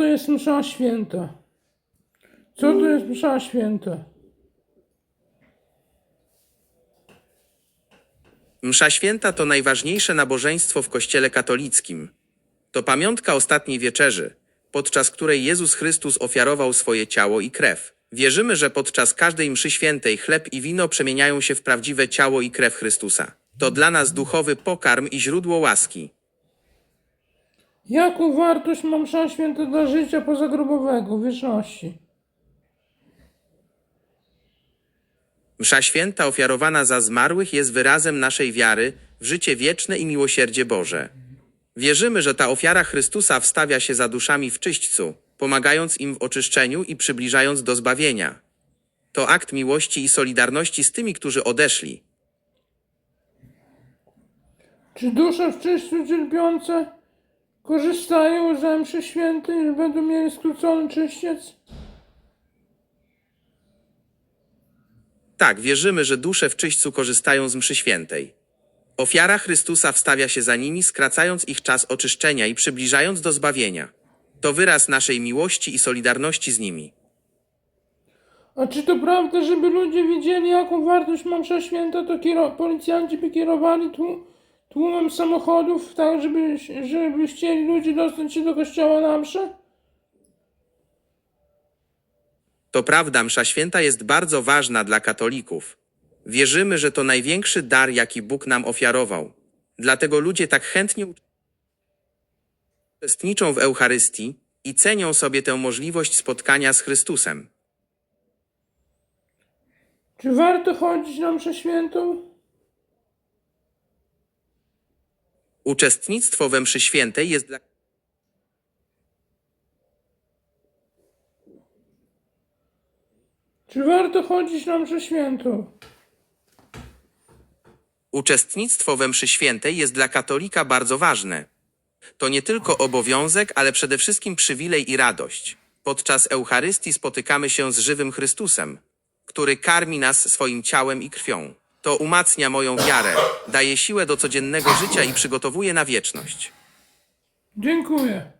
to jest msza święta? Co to jest msza święta? Msza święta to najważniejsze nabożeństwo w Kościele katolickim. To pamiątka ostatniej wieczerzy, podczas której Jezus Chrystus ofiarował swoje ciało i krew. Wierzymy, że podczas każdej mszy świętej chleb i wino przemieniają się w prawdziwe ciało i krew Chrystusa. To dla nas duchowy pokarm i źródło łaski. Jaką wartość ma msza święta dla życia pozagrobowego, wieczności? Msza święta ofiarowana za zmarłych jest wyrazem naszej wiary w życie wieczne i miłosierdzie Boże. Wierzymy, że ta ofiara Chrystusa wstawia się za duszami w czyśćcu, pomagając im w oczyszczeniu i przybliżając do zbawienia. To akt miłości i solidarności z tymi, którzy odeszli. Czy dusze w czyściu cierpiące korzystają ze mszy świętej, że będą mieli skrócony czyściec? Tak, wierzymy, że dusze w czyśćcu korzystają z mszy świętej. Ofiara Chrystusa wstawia się za nimi, skracając ich czas oczyszczenia i przybliżając do zbawienia. To wyraz naszej miłości i solidarności z nimi. A czy to prawda, żeby ludzie wiedzieli, jaką wartość ma msza święta, to policjanci by kierowali tłu- tłumem samochodów, tak, żeby, żeby chcieli ludzie dostać się do kościoła na mszę? To prawda, msza święta jest bardzo ważna dla katolików. Wierzymy, że to największy dar, jaki Bóg nam ofiarował. Dlatego ludzie tak chętnie uczestniczą w Eucharystii i cenią sobie tę możliwość spotkania z Chrystusem. Czy warto chodzić na mszę świętą? Uczestnictwo we mszy świętej jest dla Czy warto chodzić na mszę świętą? Uczestnictwo we mszy świętej jest dla katolika bardzo ważne. To nie tylko obowiązek, ale przede wszystkim przywilej i radość. Podczas Eucharystii spotykamy się z żywym Chrystusem, który karmi nas swoim ciałem i krwią. To umacnia moją wiarę, daje siłę do codziennego życia i przygotowuje na wieczność. Dziękuję.